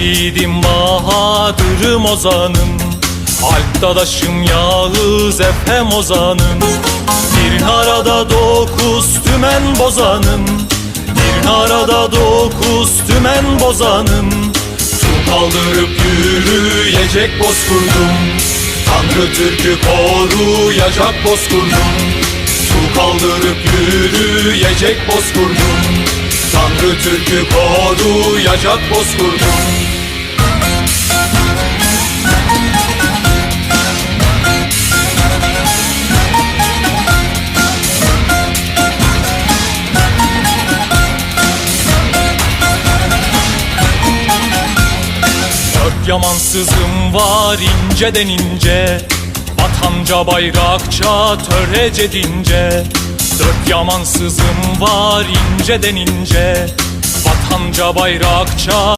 Yiğidim Bahadır'ım ozanım. Alp dadaşım Yağız Efem ozanım. Bir arada dokuz tümen bozanım. Bir arada dokuz tümen bozanım. Su kaldırıp yürüyecek bozkurdum. Tanrı Türk'ü koruyacak bozkurdum. Su kaldırıp yürüyecek bozkurdum Tanrı Türk'ü koruyacak bozkurdum. Dört yamansızım var inceden ince. Vatanca bayrakça törece dince Dört yamansızım var inceden ince. Vatanca bayrakça